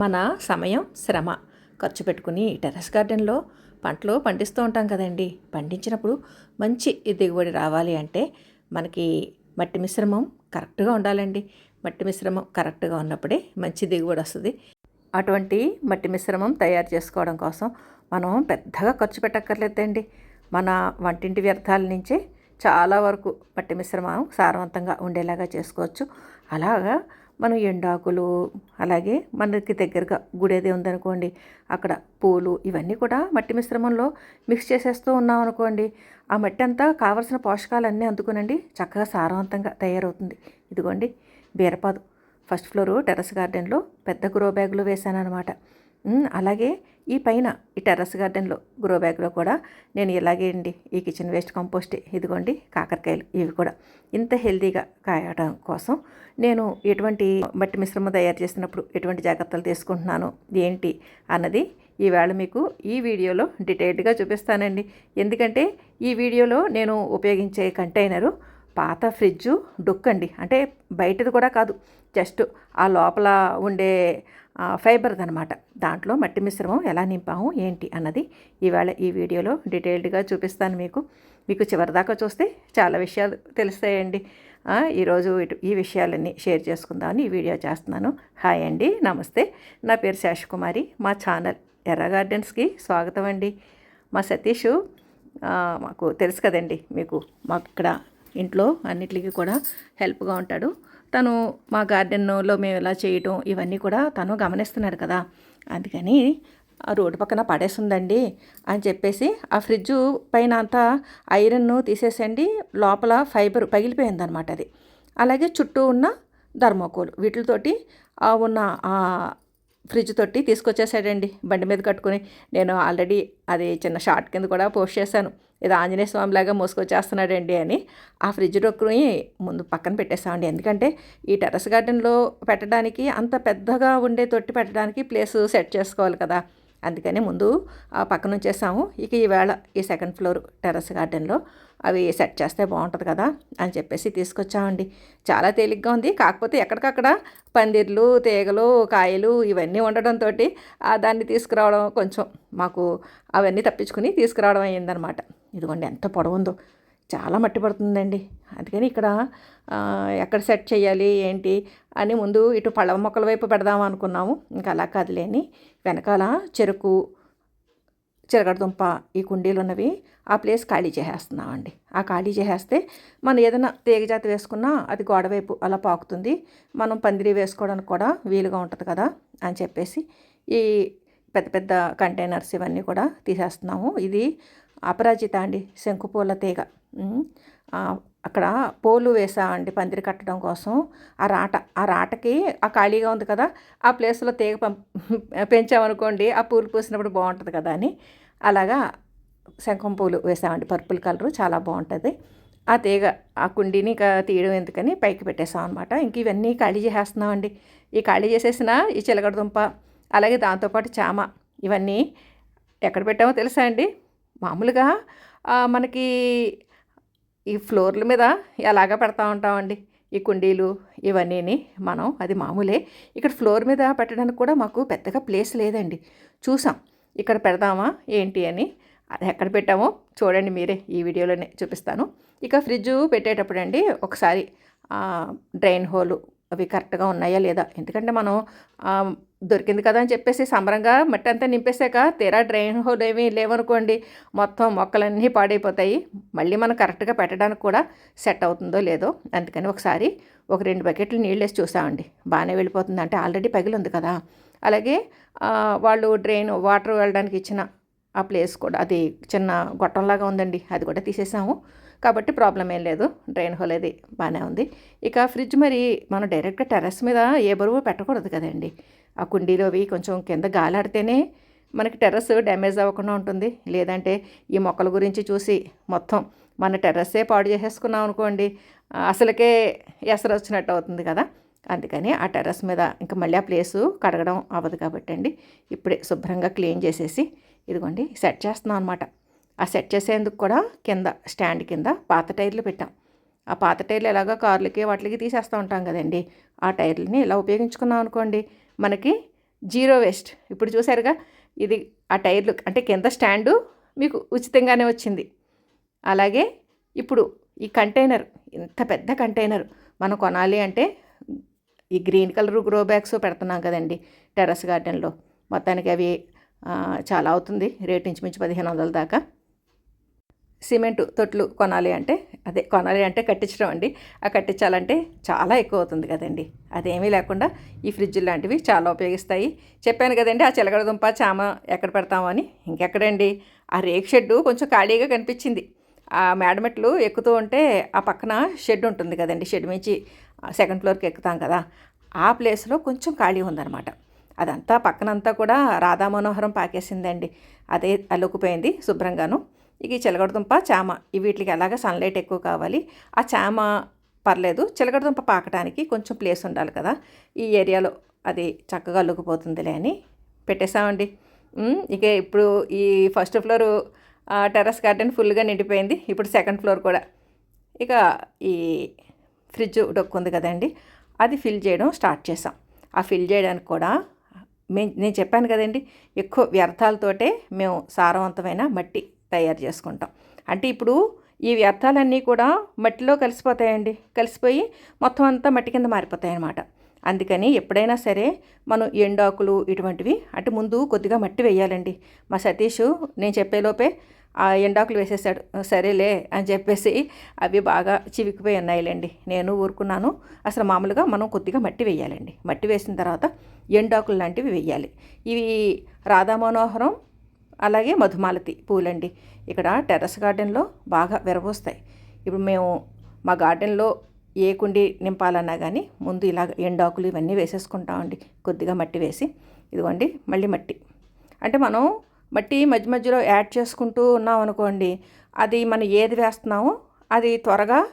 మన సమయం శ్రమ. ఖర్చు పెట్టుకుని టెర్రస్ గార్డెన్లో పంటలు పండిస్తూ ఉంటాం కదండి. పండించినప్పుడు మంచి దిగుబడి రావాలి అంటే మనకి మట్టి మిశ్రమం కరెక్ట్గా ఉండాలండి. మట్టి మిశ్రమం కరెక్ట్గా ఉన్నప్పుడే మంచి దిగుబడి వస్తుంది. అటువంటి మట్టి మిశ్రమం తయారు చేసుకోవడం కోసం మనం పెద్దగా ఖర్చు పెట్టక్కర్లేదండి. మన వంటింటి వ్యర్థాల నుంచే చాలా వరకు మట్టి మిశ్రమం సారవంతంగా ఉండేలాగా చేసుకోవచ్చు. అలాగా మనం ఎండాకులు అలాగే మనకి దగ్గరగా గుడేది ఉందనుకోండి అక్కడ పూలు ఇవన్నీ కూడా మట్టి మిశ్రమంలో మిక్స్ చేసేస్తూ ఉన్నాం అనుకోండి ఆ మట్టి అంతా కావలసిన పోషకాలన్నీ అందుకునండి చక్కగా సారవంతంగా తయారవుతుంది. ఇదిగోండి బీరపాదు. ఫస్ట్ ఫ్లోరు టెర్రస్ గార్డెన్లో పెద్ద గ్రో బ్యాగులు వేశాను అనమాట అలాగే ఈ పైన ఈ టెర్రస్ గార్డెన్లో గ్రో బ్యాగ్లో కూడా నేను ఇలాగే అండి ఈ కిచెన్ వేస్ట్ కంపోస్ట్ ఇదిగోండి కాకరకాయలు ఇవి కూడా. ఇంత హెల్దీగా కాయడం కోసం నేను ఎటువంటి మట్టి మిశ్రమం తయారు చేసినప్పుడు ఎటువంటి జాగ్రత్తలు తీసుకుంటున్నాను ఏంటి అన్నది ఈవేళ మీకు ఈ వీడియోలో డీటెయిల్డ్గా చూపిస్తానండి. ఎందుకంటే ఈ వీడియోలో నేను ఉపయోగించే కంటైనరు పాత ఫ్రిడ్జు డొక్కండి. అంటే బయటది కూడా కాదు. జస్ట్ ఆ లోపల ఉండే ఫైబర్ది అనమాట దాంట్లో మట్టి మిశ్రమం ఎలా నింపాము ఏంటి అన్నది ఈవేళ ఈ వీడియోలో డీటెయిల్డ్గా చూపిస్తాను మీకు. మీకు చివరిదాకా చూస్తే చాలా విషయాలు తెలుస్తాయండి. ఈరోజు ఇటు ఈ విషయాలన్నీ షేర్ చేసుకుందామని ఈ వీడియో చేస్తున్నాను. హాయ్ అండి నమస్తే. నా పేరు శేషకుమారి. మా ఛానల్ ఎర్ర గార్డెన్స్కి స్వాగతం అండి. మా సతీష్ మాకు తెలుసు కదండి మీకు మాకు ఇక్కడ ఇంట్లో అన్నిటికీ కూడా హెల్ప్గా ఉంటాడు. తను మా గార్డెన్లో మేము ఎలా చేయటం ఇవన్నీ కూడా తను గమనిస్తున్నాడు కదా. అందుకని ఆ రోడ్డు పక్కన పడేసిందండి అని చెప్పేసి ఆ ఫ్రిడ్జ్ పైన అంతా ఐరన్ను తీసేసండి లోపల ఫైబర్ పగిలిపోయిందనమాట అది. అలాగే చుట్టూ ఉన్న ధర్మకోలు వీటితోటి ఉన్న ఆ ఫ్రిడ్జ్ తోటి తీసుకొచ్చేసాడండి. బండి మీద కట్టుకొని నేను ఆల్రెడీ అది చిన్న షార్ట్ కింద కూడా పోస్ట్ చేశాను. ఏదో ఆంజనేయ స్వామిలాగా మోసుకొచ్చేస్తున్నాడండి అని ఆ ఫ్రిడ్జ్ డొక్కుని ముందు పక్కన పెట్టేస్తామండి. ఎందుకంటే ఈ టెర్రస్ గార్డెన్లో పెట్టడానికి అంత పెద్దగా ఉండే తొట్టి పెట్టడానికి ప్లేస్ సెట్ చేసుకోవాలి కదా. అందుకని ముందు ఆ పక్కన ఉంచేసాము ఇక ఈవేళ ఈ సెకండ్ ఫ్లోర్ టెర్రస్ గార్డెన్లో అవి సెట్ చేస్తే బాగుంటుంది కదా అని చెప్పేసి తీసుకొచ్చామండి. చాలా తేలిగ్గా ఉంది. కాకపోతే ఎక్కడికక్కడ పందిర్లు తీగలు కాయలు ఇవన్నీ ఉండడంతో దాన్ని తీసుకురావడం కొంచెం మాకు అవన్నీ తప్పించుకుని తీసుకురావడం అయ్యిందనమాట ఇదిగోండి ఎంత పొడవుందో. చాలా మట్టి పడుతుందండి. అందుకని ఇక్కడ ఎక్కడ సెట్ చేయాలి ఏంటి అని ముందు ఇటు పళ్ళ మొక్కల వైపు పెడదాం అనుకున్నాము. ఇంకా అలా కాదులేని వెనకాల చెరుకు చిరగడదుంప ఈ కుండీలు ఉన్నవి ఆ ప్లేస్ ఖాళీ చేసేస్తున్నామండి. ఆ ఖాళీ చేసేస్తే మనం ఏదైనా తీగజాతి వేసుకున్నా అది గోడవైపు అలా పాకుతుంది. మనం పందిరి వేసుకోవడానికి కూడా వీలుగా ఉంటుంది కదా అని చెప్పేసి ఈ పెద్ద పెద్ద కంటైనర్స్ ఇవన్నీ కూడా తీసేస్తున్నాము. ఇది అపరాజిత అండి శంకుపూల తీగ. అక్కడ పోలు వేసామండి పందిరి కట్టడం కోసం. ఆ రాట ఆ రాటకి ఆ ఖాళీగా ఉంది కదా ఆ ప్లేస్లో తీగ పెంచామనుకోండి ఆ పూలు పూసినప్పుడు బాగుంటుంది కదా అని. అలాగా శంఖం పూలు వేసామండి పర్పుల్ కలరు చాలా బాగుంటుంది. ఆ తీగ ఆ కుండీని ఇక తీయడం ఎందుకని పైకి పెట్టేసాం అనమాట ఇంక ఇవన్నీ ఖాళీ చేసేస్తున్నామండి ఈ ఖాళీ చేసేసిన ఈ చిలకడ దుంప అలాగే దాంతోపాటు చామ ఇవన్నీ ఎక్కడ పెట్టామో తెలుసా అండి? మామూలుగా మనకి ఈ ఫ్లోర్ల మీద ఎలాగ పెడతా ఉంటామండి? ఈ కుండీలు ఇవన్నీని మనం అది మామూలే. ఇక్కడ ఫ్లోర్ మీద పెట్టడానికి కూడా మాకు పెద్దగా ప్లేస్ లేదండి. చూసాం. ఇక్కడ పెడదామా? ఏంటి అని. అది ఎక్కడ పెట్టామో చూడండి మీరే. ఈ వీడియోలోనే చూపిస్తాను. ఇక ఫ్రిడ్జ్ పెట్టేటప్పుడు అండి ఒకసారి డ్రైన్ హోలు అవి కరెక్ట్గా ఉన్నాయా లేదా? ఎందుకంటే మనం దొరికింది కదా అని చెప్పేసి సంబరంగా మట్టి అంతా నింపేశాక తీరా డ్రైన్ హోల్ ఏమీ లేవనుకోండి మొత్తం మొక్కలన్నీ పాడైపోతాయి. మళ్ళీ మనం కరెక్ట్గా పెట్టడానికి కూడా సెట్ అవుతుందో లేదో అందుకని ఒకసారి ఒక రెండు బకెట్లు నీళ్ళు వేసి చూసామండి. బాగానే వెళ్ళిపోతుంది. అంటే ఆల్రెడీ పగిలి ఉంది కదా. అలాగే వాళ్ళు డ్రైన్ వాటర్ వెళ్ళడానికి ఇచ్చిన ఆ ప్లేస్ కూడా అది చిన్న గొట్టంలాగా ఉందండి అది కూడా తీసేసాము. కాబట్టి ప్రాబ్లం ఏం లేదు డ్రైన్ హోల్ అది బాగానే ఉంది. ఇక ఫ్రిడ్జ్ మరి మనం డైరెక్ట్గా టెర్రస్ మీద ఏ బరువు పెట్టకూడదు కదండి. ఆ కుండీలోవి కొంచెం కింద గాలాడితేనే మనకి టెర్రస్ డ్యామేజ్ అవ్వకుండా ఉంటుంది. లేదంటే ఈ మొక్కల గురించి చూసి మొత్తం మన టెర్రస్సే పాడు చేసేసుకున్నాం అనుకోండి అసలుకే ఎసరు వచ్చినట్టు అవుతుంది కదా. అందుకని ఆ టెర్రస్ మీద ఇంకా మళ్ళీ ఆ ప్లేసు కడగడం అవ్వదు కాబట్టి అండి. ఇప్పుడే శుభ్రంగా క్లీన్ చేసేసి ఇదిగోండి సెట్ చేస్తున్నాం అనమాట ఆ సెట్ చేసేందుకు కూడా కింద స్టాండ్ కింద పాత టైర్లు పెట్టాం. ఆ పాత టైర్లు ఎలాగో కార్లకి వాటికి తీసేస్తూ ఉంటాం కదండి. ఆ టైర్లని ఇలా ఉపయోగించుకున్నాం అనుకోండి మనకి జీరో వేస్ట్. ఇప్పుడు చూసారుగా ఇది ఆ టైర్లు అంటే కింద స్టాండు మీకు ఉచితంగానే వచ్చింది. అలాగే ఇప్పుడు ఈ కంటైనర్ ఇంత పెద్ద కంటైనర్ మనం కొనాలి అంటే ఈ గ్రీన్ కలర్ గ్రో బ్యాగ్స్ పెడుతున్నాం కదండి టెర్రస్ గార్డెన్లో మొత్తానికి అవి చాలా అవుతుంది. రేట్ ఇంచుమించు పదిహేను వందల దాకా. సిమెంట్ తొట్లు కొనాలి అంటే అదే కొనాలి అంటే కట్టించడం అండి. ఆ కట్టించాలంటే చాలా ఎక్కువ అవుతుంది కదండి. అదేమీ లేకుండా ఈ ఫ్రిడ్జ్ లాంటివి చాలా ఉపయోగిస్తాయి. చెప్పాను కదండి ఆ చిలకడ దుంప చామ ఎక్కడ పెడతామని ఇంకెక్కడండి? ఆ రేక్ షెడ్డు కొంచెం ఖాళీగా కనిపించింది. ఆ మేడమెట్లు ఎక్కుతూ ఉంటే ఆ పక్కన షెడ్ ఉంటుంది కదండి. షెడ్ మించి సెకండ్ ఫ్లోర్కి ఎక్కుతాం కదా. ఆ ప్లేస్లో కొంచెం ఖాళీ ఉందన్నమాట. అదంతా పక్కనంతా కూడా రాధా మనోహరం పాకేసిందండి. అదే అల్లుకుపోయింది శుభ్రంగాను. ఇక ఈ చిలగడదుంప చామ వీటికి ఎలాగ సన్లైట్ ఎక్కువ కావాలి? ఆ చామ పర్లేదు చిలకడదుంప పాకడానికి కొంచెం ప్లేస్ ఉండాలి కదా. ఈ ఏరియాలో అది చక్కగా అల్లుకుపోతుందిలే అని పెట్టేశామండి. ఇక ఇప్పుడు ఈ ఫస్ట్ ఫ్లోర్ టెర్రస్ గార్డెన్ ఫుల్గా నిండిపోయింది. ఇప్పుడు సెకండ్ ఫ్లోర్ కూడా. ఇక ఈ ఫ్రిడ్జ్ డొక్కు ఉంది కదండి. అది ఫిల్ చేయడం స్టార్ట్ చేసాం ఆ ఫిల్ చేయడానికి కూడా నేను చెప్పాను కదండి ఎక్కువ వ్యర్థాలతోటే మేము సారవంతమైన మట్టి తయారు చేసుకుంటాం. అంటే ఇప్పుడు ఈ వ్యర్థాలన్నీ కూడా మట్టిలో కలిసిపోతాయండి. కలిసిపోయి మొత్తం అంతా మట్టి కింద మారిపోతాయి అన్నమాట అందుకని ఎప్పుడైనా సరే మనం ఎండాకులు ఇటువంటివి అటు ముందు కొద్దిగా మట్టి వేయాలండి. మా సతీష్ నేను చెప్పేలోపే ఆ ఎండాకులు వేసేసాడు సరేలే అని చెప్పేసి అవి బాగా చివికిపోయి ఉన్నాయిలేండి. నేను ఊరుకున్నాను. అసలు మామూలుగా మనం కొద్దిగా మట్టి వేయాలండి. మట్టి వేసిన తర్వాత ఎండాకులు లాంటివి వేయాలి. ఇవి రాధా మనోహరం అలాగే మధుమాలతి పూలండి. ఇక్కడ టెర్రస్ గార్డెన్లో బాగా విరబోస్తాయి. ఇప్పుడు మేము మా గార్డెన్లో ఏ కుండి నింపాలన్నా కానీ ముందు ఇలా ఎండాకులు ఇవన్నీ వేసేసుకుంటామండి కొద్దిగా మట్టి వేసి ఇదిగోండి మళ్ళీ మట్టి. అంటే మనం మట్టి మధ్య మధ్యలో యాడ్ చేసుకుంటూ ఉన్నాం అనుకోండి అది మనం ఏది వేస్తున్నామో అది త్వరగా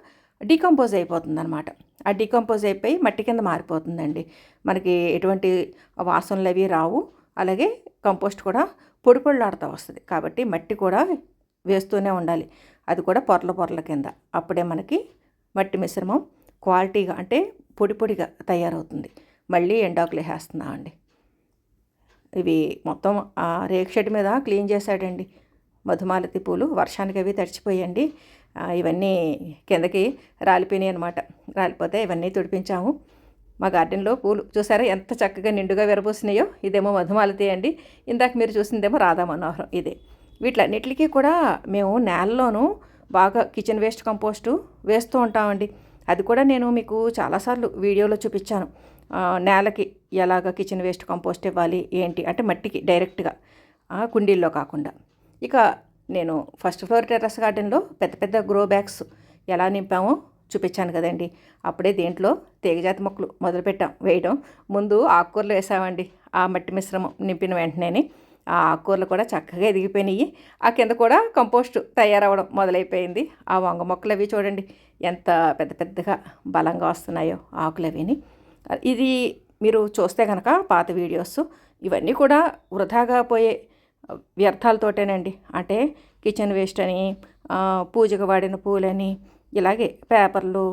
డీకంపోజ్ అయిపోతుంది అనమాట ఆ డీకంపోజ్ అయిపోయి మట్టి కింద మారిపోతుందండి. మనకి ఎటువంటి వాసనలు అవి రావు. అలాగే కంపోస్ట్ కూడా పొడి పొడిలాడుతూ వస్తుంది. కాబట్టి మట్టి కూడా వేస్తూనే ఉండాలి. అది కూడా పొరల పొరల కింద. అప్పుడే మనకి మట్టి మిశ్రమం క్వాలిటీగా అంటే పొడి పొడిగా తయారవుతుంది. మళ్ళీ ఎండాకులు వేస్తున్నామండి ఇవి మొత్తం ఆ రేకు షెడ్ మీద క్లీన్ చేశాడండి. మధుమాలతి పూలు వర్షానికి అవి తడిచిపోయండి. ఇవన్నీ కిందకి రాలిపోయినాయి అనమాట రాలిపోతే ఇవన్నీ తుడిపించాము. మా గార్డెన్లో పూలు చూసారా ఎంత చక్కగా నిండుగా విరబోసినాయో? ఇదేమో మధుమాలతి అండి. ఇందాక మీరు చూసిందేమో రాధా మనోహరం ఇదే. వీటిలన్నిటికీ కూడా మేము నేలలోనూ బాగా కిచెన్ వేస్ట్ కంపోస్టు వేస్తూ ఉంటామండి. అది కూడా నేను మీకు చాలాసార్లు వీడియోలో చూపించాను. నేలకి ఎలాగ కిచెన్ వేస్ట్ కంపోస్ట్ ఇవ్వాలి ఏంటి అంటే మట్టికి డైరెక్ట్గా కుండీల్లో కాకుండా. ఇక నేను ఫస్ట్ ఫ్లోర్ టెర్రస్ గార్డెన్లో పెద్ద పెద్ద గ్రో బ్యాగ్స్ ఎలా నింపామో చూపించాను కదండి. అప్పుడే దేంట్లో తీగజాతి మొక్కలు మొదలుపెట్టాం వేయడం. ముందు ఆకుకూరలు వేసామండి. ఆ మట్టి మిశ్రమం నింపిన వెంటనే ఆ ఆకుకూరలు కూడా చక్కగా ఎదిగిపోయినాయి. ఆ కింద కూడా కంపోస్ట్ తయారవడం మొదలైపోయింది. ఆ వంగ మొక్కలు అవి చూడండి ఎంత పెద్ద పెద్దగా బలంగా వస్తున్నాయో ఆకులు అవిని. ఇది మీరు చూస్తే కనుక పాత వీడియోస్. ఇవన్నీ కూడా వృధాగా పోయే వ్యర్థాలతోటేనండి. అంటే కిచెన్ వేస్ట్ అని పూజకు వాడిన పూలని ఇలాగే పేపర్లు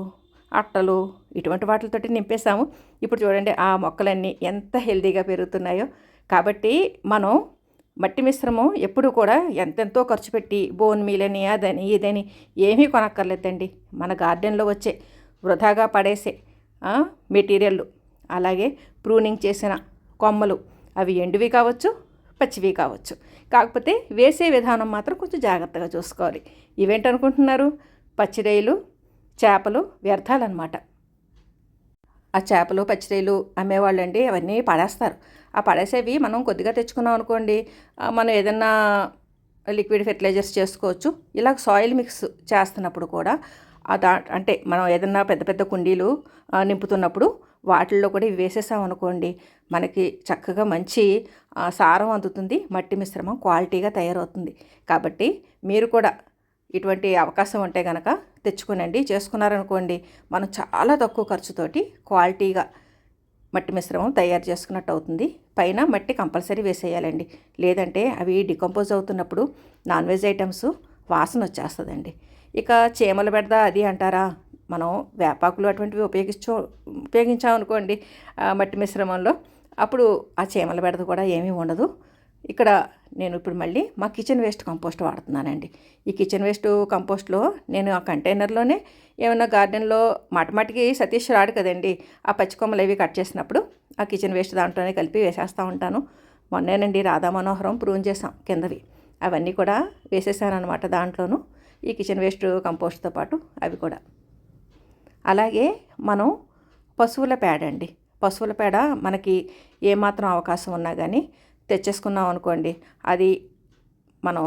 అట్టలు ఇటువంటి వాటితోటి నింపేసాము ఇప్పుడు చూడండి ఆ మొక్కలన్నీ ఎంత హెల్తీగా పెరుగుతున్నాయో. కాబట్టి మనం మట్టి మిశ్రమం ఎప్పుడు కూడా ఎంతెంతో ఖర్చు పెట్టి బోన్ మీలని అదని ఇదని ఏమీ కొనక్కర్లేదండి. మన గార్డెన్లో వచ్చే వృధాగా పడేసే మెటీరియల్లు అలాగే ప్రూనింగ్ చేసిన కొమ్మలు అవి ఎండువి కావచ్చు పచ్చివి కావచ్చు. కాకపోతే వేసే విధానం మాత్రం కొంచెం జాగ్రత్తగా చూసుకోవాలి. ఇవేంటనుకుంటున్నారు పచ్చిరొయ్యలు చేపలు వ్యర్థాలన్నమాట. ఆ చేపలు పచ్చిరొయ్యలు అమ్మేవాళ్ళండి అవన్నీ పడేస్తారు. ఆ పడేసేవి మనం కొద్దిగా తెచ్చుకున్నాం అనుకోండి మనం ఏదన్నా లిక్విడ్ ఫెర్టిలైజర్స్ చేసుకోవచ్చు. ఇలా సాయిల్ మిక్స్ చేస్తున్నప్పుడు కూడా ఆ దా అంటే మనం ఏదన్నా పెద్ద పెద్ద కుండీలు నింపుతున్నప్పుడు వాటిల్లో కూడా ఇవి వేసేసాం అనుకోండి మనకి చక్కగా మంచి సారం అందుతుంది మట్టి మిశ్రమం క్వాలిటీగా తయారవుతుంది. కాబట్టి మీరు కూడా ఇటువంటి అవకాశం ఉంటే కనుక తెచ్చుకునండి చేసుకున్నారనుకోండి మనం చాలా తక్కువ ఖర్చుతోటి క్వాలిటీగా మట్టి మిశ్రమం తయారు చేసుకున్నట్టు అవుతుంది. పైన మట్టి కంపల్సరీ వేసేయాలండి. లేదంటే అవి డికంపోజ్ అవుతున్నప్పుడు నాన్ వెజ్ ఐటమ్స్ వాసన వచ్చేస్తుందండి. ఇక చీమల బెడద అది అంటారా? మనం వేపాకులు అటువంటివి ఉపయోగించు ఉపయోగించామనుకోండి ఆ, మట్టి మిశ్రమంలో. అప్పుడు ఆ చీమల బెడద కూడా ఏమీ ఉండదు. ఇక్కడ నేను ఇప్పుడు మళ్ళీ మా కిచెన్ వేస్ట్ కంపోస్ట్ వాడుతున్నానండి. ఈ కిచెన్ వేస్ట్ కంపోస్ట్లో నేను ఆ కంటైనర్లోనే ఏమైనా గార్డెన్లో మాటమాటికి సతీష్ రాడు కదండి ఆ పచ్చి కొమ్మలు అవి కట్ చేసినప్పుడు ఆ కిచెన్ వేస్ట్ దాంట్లోనే కలిపి వేసేస్తూ ఉంటాను. మొన్నేనండి రాధా మనోహరం ప్రూన్ చేసాం కిందవి. అవన్నీ కూడా వేసేసాను అనమాట దాంట్లోనూ ఈ కిచెన్ వేస్ట్ కంపోస్ట్తో పాటు అవి కూడా. అలాగే మనం పశువుల పేడ అండి. పశువుల పేడ మనకి ఏమాత్రం అవకాశం ఉన్నా కానీ తెచ్చేసుకున్నాం అనుకోండి అది మనం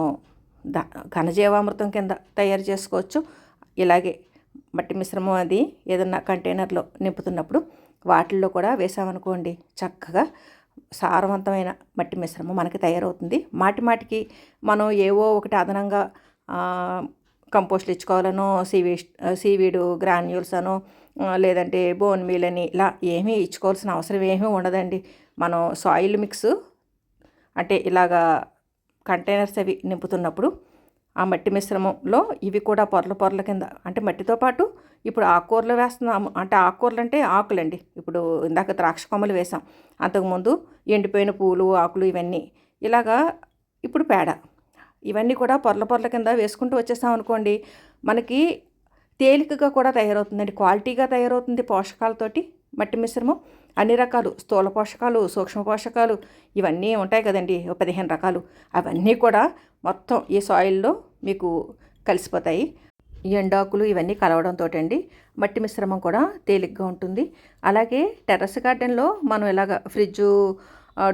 ద ఘనజీవామృతం కింద తయారు చేసుకోవచ్చు. ఇలాగే మట్టి మిశ్రమం అది ఏదన్నా కంటైనర్లో నింపుతున్నప్పుడు వాటిల్లో కూడా వేసామనుకోండి చక్కగా సారవంతమైన మట్టి మిశ్రమం మనకి తయారవుతుంది. మాటి మాటికి మనం ఏవో ఒకటి అదనంగా కంపోస్ట్లు ఇచ్చుకోవాలనో సీవీ సీవీడు గ్రాన్యూల్స్ అనో లేదంటే బోన్ మీల్ అని ఇలా ఏమీ ఇచ్చుకోవాల్సిన అవసరం ఏమీ ఉండదండి. మనం సాయిల్ మిక్స్ అంటే ఇలాగా కంటైనర్స్ అవి నింపుతున్నప్పుడు ఆ మట్టి మిశ్రమంలో ఇవి కూడా పొరల పొరల కింద అంటే మట్టితో పాటు ఇప్పుడు ఆకుకూరలు వేస్తున్నాము. అంటే ఆకుకూరలు అంటే ఆకులండి. ఇప్పుడు ఇందాక ద్రాక్ష కొమ్మలు వేసాం. అంతకుముందు ఎండిపోయిన పూలు ఆకులు ఇవన్నీ ఇలాగా ఇప్పుడు పేడ. ఇవన్నీ కూడా పొరల పొరల కింద వేసుకుంటూ వచ్చేసాం అనుకోండి మనకి తేలికగా కూడా తయారవుతుందండి. క్వాలిటీగా తయారవుతుంది పోషకాలతోటి. మట్టి మిశ్రమం అన్ని రకాలు స్థూల పోషకాలు సూక్ష్మ పోషకాలు ఇవన్నీ ఉంటాయి కదండి పదిహేను రకాలు. అవన్నీ కూడా మొత్తం ఈ సాయిల్లో మీకు కలిసిపోతాయి. ఎండాకులు ఇవన్నీ కలవడంతో అండి మట్టి మిశ్రమం కూడా తేలిగ్గా ఉంటుంది. అలాగే టెర్రస్ గార్డెన్లో మనం ఇలాగ ఫ్రిడ్జు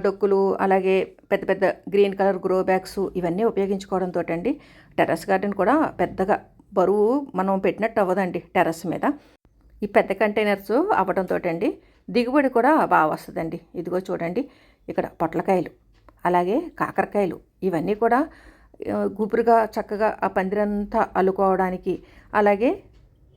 డొక్కులు అలాగే పెద్ద పెద్ద గ్రీన్ కలర్ గ్రో బ్యాగ్స్ ఇవన్నీ ఉపయోగించుకోవడంతో అండి టెర్రస్ గార్డెన్ కూడా పెద్దగా బరువు మనం పెట్టినట్టు అవ్వదండి టెర్రస్ మీద. ఈ పెద్ద కంటైనర్స్ అవ్వడంతో అండి దిగుబడి కూడా బాగా వస్తుందండి. ఇదిగో చూడండి. ఇక్కడ పొట్లకాయలు అలాగే కాకరకాయలు ఇవన్నీ కూడా గుబురుగా చక్కగా ఆ పందిరంతా అల్లుకోవడానికి అలాగే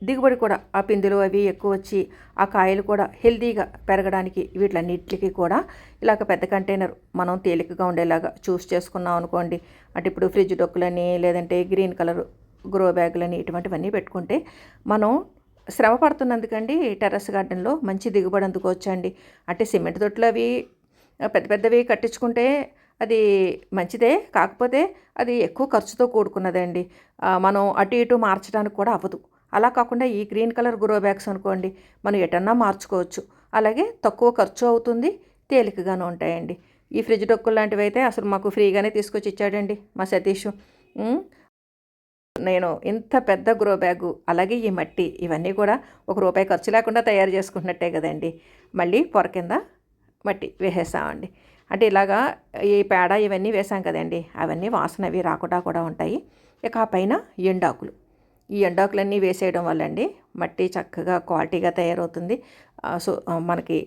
దిగుబడి కూడా ఆ పిందులు అవి ఎక్కువ వచ్చి ఆ కాయలు కూడా హెల్తీగా పెరగడానికి వీటిలన్నిటికి కూడా ఇలాగ పెద్ద కంటైనర్ మనం తేలికగా ఉండేలాగా చూస్ చేసుకున్నాం అనుకోండి. అంటే ఇప్పుడు ఫ్రిడ్జ్ డొక్కులని లేదంటే గ్రీన్ కలర్ గ్రో బ్యాగులని ఇటువంటివన్నీ పెట్టుకుంటే మనం శ్రమ పడుతున్నందుకండి టెర్రస్ గార్డెన్లో మంచి దిగుబడి అందుకోవచ్చండి. అంటే సిమెంట్ తొట్లు అవి పెద్ద పెద్దవి కట్టించుకుంటే అది మంచిదే కాకపోతే అది ఎక్కువ ఖర్చుతో కూడుకున్నదండి. మనం అటు ఇటు మార్చడానికి కూడా అవ్వదు. అలా కాకుండా ఈ గ్రీన్ కలర్ గ్రో బ్యాగ్స్ అనుకోండి మనం ఎటన్నా మార్చుకోవచ్చు. అలాగే తక్కువ ఖర్చు అవుతుంది తేలికగాను ఉంటాయండి. ఈ ఫ్రిడ్జ్ డొక్కులు లాంటివి అయితే అసలు మాకు ఫ్రీగానే తీసుకొచ్చి ఇచ్చాడండి మా సతీష్. నేను ఇంత పెద్ద గ్రో బ్యాగు అలాగే ఈ మట్టి ఇవన్నీ కూడా ఒక రూపాయి ఖర్చు లేకుండా తయారు చేసుకుంటున్నట్టే కదండి. మళ్ళీ పొర కింద మట్టి వేసేసామండి అంటే ఇలాగా ఈ పేడ ఇవన్నీ వేసాం కదండి. అవన్నీ వాసన అవి రాకుండా కూడా ఉంటాయి. ఇక ఆ పైన ఎండాకులు. ఈ ఎండాకులన్నీ వేసేయడం వల్ల అండి మట్టి చక్కగా క్వాలిటీగా తయారవుతుంది. సో మనకి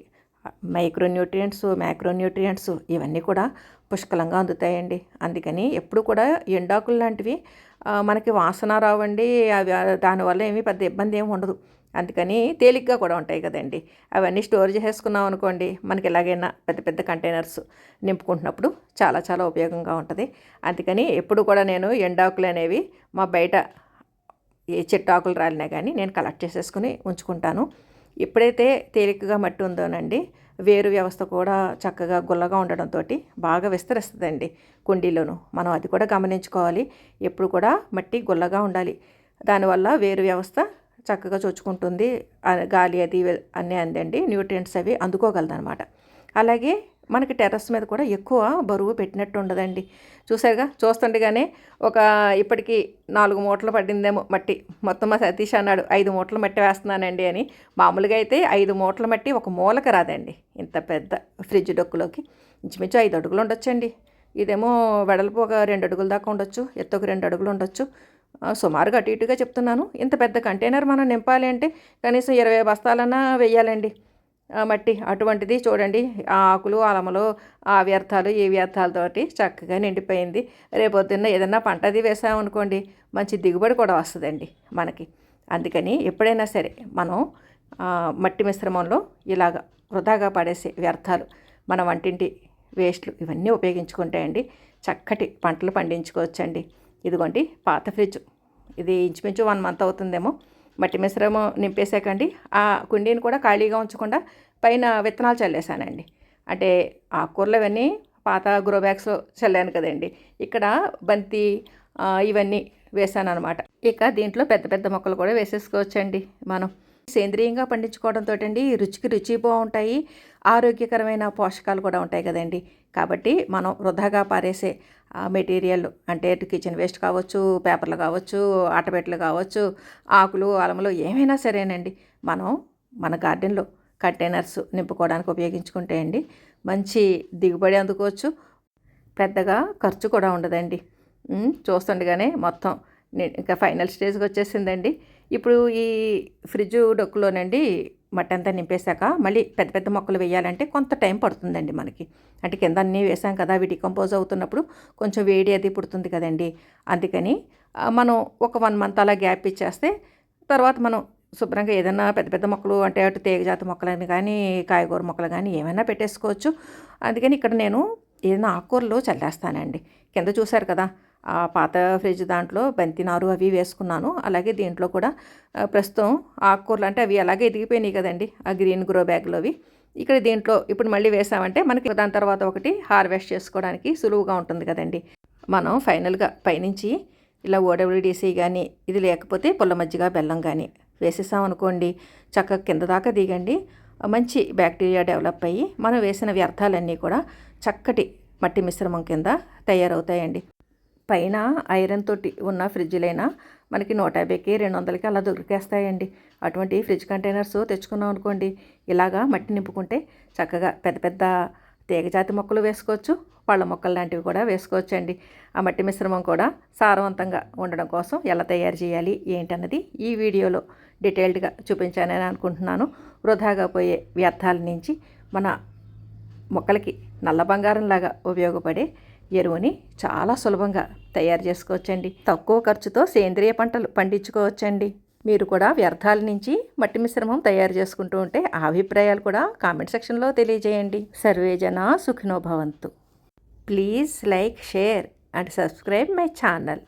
మైక్రోన్యూట్రియంట్స్ మ్యాక్రోన్యూట్రియంట్స్ ఇవన్నీ కూడా పుష్కలంగా అందుతాయండి. అందుకని ఎప్పుడు కూడా ఎండాకులు లాంటివి మనకి వాసన రావండి అవి దానివల్ల ఏమీ పెద్ద ఇబ్బంది ఏమి ఉండదు. అందుకని తేలిగ్గా కూడా ఉంటాయి కదండి. అవన్నీ స్టోర్ చేసేసుకున్నాం అనుకోండి మనకి ఎలాగైనా పెద్ద పెద్ద కంటైనర్స్ నింపుకుంటున్నప్పుడు చాలా చాలా ఉపయోగంగా ఉంటుంది. అందుకని ఎప్పుడు కూడా నేను ఎండాకులు అనేవి మా బయట ఏ చెట్టాకులు రాలినా కానీ నేను కలెక్ట్ చేసేసుకుని ఉంచుకుంటాను. ఎప్పుడైతే తేలికగా మట్టి ఉందోనండి వేరు వ్యవస్థ కూడా చక్కగా గుల్లగా ఉండడంతో బాగా విస్తరిస్తుందండి కుండీలోను. మనం అది కూడా గమనించుకోవాలి. ఎప్పుడు కూడా మట్టి గుల్లగా ఉండాలి. దానివల్ల వేరు వ్యవస్థ చక్కగా చొచ్చుకుంటుంది. గాలి అది అన్నీ అందండి న్యూట్రియంట్స్ అవి అందుకోగలదనమాట. అలాగే మనకి టెర్రస్ మీద కూడా ఎక్కువ బరువు పెట్టినట్టు ఉండదండి. చూసారుగా చూస్తుండగానే ఒక ఇప్పటికి నాలుగు మూటలు పడిందేమో మట్టి. మొత్తం మా సతీష్ అన్నాడు ఐదు మూటలు మట్టి వేస్తున్నానండి అని. మామూలుగా అయితే ఐదు మూటల మట్టి ఒక మూలక రాదండి. ఇంత పెద్ద ఫ్రిడ్జ్ డొక్కులోకి. ఇంచుమించు ఐదు అడుగులు ఉండొచ్చండి. ఇదేమో వెడల్పు ఒక రెండు అడుగుల దాకా ఉండొచ్చు ఎత్తు ఒక రెండు అడుగులు ఉండొచ్చు. సుమారుగా అటు ఇటుగా చెప్తున్నాను. ఇంత పెద్ద కంటైనర్ మనం నింపాలి అంటే కనీసం ఇరవై బస్తాలన్నా వెయ్యాలండి. మట్టి అటువంటిది చూడండి. ఆ ఆకులు అలమలు ఆ వ్యర్థాలు ఈ వ్యర్థాలతోటి చక్కగా నిండిపోయింది. రేపొద్దున్న ఏదన్నా పంటది వేసామనుకోండి మంచి దిగుబడి కూడా వస్తుందండి మనకి. అందుకని ఎప్పుడైనా సరే మనం మట్టి మిశ్రమంలో ఇలాగ వృధాగా పడేసే వ్యర్థాలు మన వంటింటి వేస్ట్లు ఇవన్నీ ఉపయోగించుకుంటాయండి చక్కటి పంటలు పండించుకోవచ్చండి. ఇదిగోండి పాత ఫ్రిడ్జ్. ఇది ఇంచుమించు వన్ మంత్ అవుతుందేమో. మట్టి మిశ్రమం నింపేసాకండి ఆ కుండీని కూడా ఖాళీగా ఉంచకుండా పైన విత్తనాలు చల్లేసానండి అంటే ఆకుకూరలు అవన్నీ పాత గ్రో బ్యాగ్స్ చల్లాను కదండి. ఇక్కడ బంతి ఇవన్నీ వేసాను అనమాట ఇక దీంట్లో పెద్ద పెద్ద మొక్కలు కూడా వేసేసుకోవచ్చండి మనం. సేంద్రియంగా పండించుకోవడంతో అండి రుచికి రుచి బాగుంటాయి ఆరోగ్యకరమైన పోషకాలు కూడా ఉంటాయి కదండి. కాబట్టి మనం వృధాగా పారేసే మెటీరియల్ అంటే కిచెన్ వేస్ట్ కావచ్చు పేపర్లు కావచ్చు ఆటపెట్టలు కావచ్చు ఆకులు అలములు ఏమైనా సరేనండి. మనం మన గార్డెన్లో కంటైనర్స్ నింపుకోవడానికి ఉపయోగించుకుంటే అండి మంచి దిగుబడి అందుకోవచ్చు. పెద్దగా ఖర్చు కూడా ఉండదండి. చూస్తుండగానే మొత్తం ఇంకా ఫైనల్ స్టేజ్కి వచ్చేసిందండి. ఇప్పుడు ఈ ఫ్రిడ్జ్ డొక్కులోనండి మట్టి అంతా నింపేశాక మళ్ళీ పెద్ద పెద్ద మొక్కలు వేయాలంటే కొంత టైం పడుతుందండి మనకి. అంటే కింద అన్నీ వేసాం కదా అవి డికంపోజ్ అవుతున్నప్పుడు కొంచెం వేడి అది పుడుతుంది కదండి. అందుకని మనం ఒక వన్ మంత్ అలా గ్యాప్ ఇచ్చేస్తే తర్వాత మనం శుభ్రంగా ఏదైనా పెద్ద పెద్ద మొక్కలు అంటే అటు తీగజాతి మొక్కలని కానీ కాయగూర మొక్కలు కానీ ఏమైనా పెట్టేసుకోవచ్చు. అందుకని ఇక్కడ నేను ఏదైనా ఆకుకూరలు చల్లేస్తానండి. కింద చూశారు కదా పాత ఫ్రిడ్జ్ దాంట్లో బంతి నారు అవి వేసుకున్నాను. అలాగే దీంట్లో కూడా ప్రస్తుతం ఆకుకూరలు అంటే అవి అలాగే ఎదిగిపోయినాయి కదండి ఆ గ్రీన్ గ్రో బ్యాగ్లో అవి. ఇక్కడ దీంట్లో ఇప్పుడు మళ్ళీ వేసామంటే మనకి దాని తర్వాత ఒకటి హార్వెస్ట్ చేసుకోవడానికి సులువుగా ఉంటుంది కదండి. మనం ఫైనల్గా పైనుంచి ఇలా ఓడబ్ల్యూడిసి కానీ ఇది లేకపోతే పుల్ల మజ్జిగ బెల్లం కానీ వేసేసాం అనుకోండి చక్కగా కింద దాకా దిగండి మంచి బ్యాక్టీరియా డెవలప్ అయ్యి మనం వేసిన వ్యర్థాలన్నీ కూడా చక్కటి మట్టి మిశ్రమం కింద తయారవుతాయండి. పైన ఐరన్ తోటి ఉన్న ఫ్రిడ్జ్లైనా మనకి నూట యాభైకి రెండు వందలకి అలా దొరికేస్తాయండి. అటువంటి ఫ్రిడ్జ్ కంటైనర్స్ తెచ్చుకున్నాం అనుకోండి ఇలాగా మట్టి నింపుకుంటే చక్కగా పెద్ద పెద్ద తీగజాతి మొక్కలు వేసుకోవచ్చు పళ్ళ మొక్కలు లాంటివి కూడా వేసుకోవచ్చండి. ఆ మట్టి మిశ్రమం కూడా సారవంతంగా ఉండడం కోసం ఎలా తయారు చేయాలి ఏంటన్నది ఈ వీడియోలో డీటెయిల్డ్గా చూపించానని అనుకుంటున్నాను. వృధాగా పోయే వ్యర్థాల నుంచి మన మొక్కలకి నల్ల బంగారంలాగా ఉపయోగపడే ఎరువుని చాలా సులభంగా తయారు చేసుకోవచ్చండి. తక్కువ ఖర్చుతో సేంద్రియ పంటలు పండించుకోవచ్చండి. మీరు కూడా వ్యర్థాల నుంచి మట్టి మిశ్రమం తయారు చేసుకుంటూ ఉంటే ఆ అభిప్రాయాలు కూడా కామెంట్ సెక్షన్లో తెలియజేయండి. సర్వేజన Sukhinobhavantu please like share and subscribe my channel.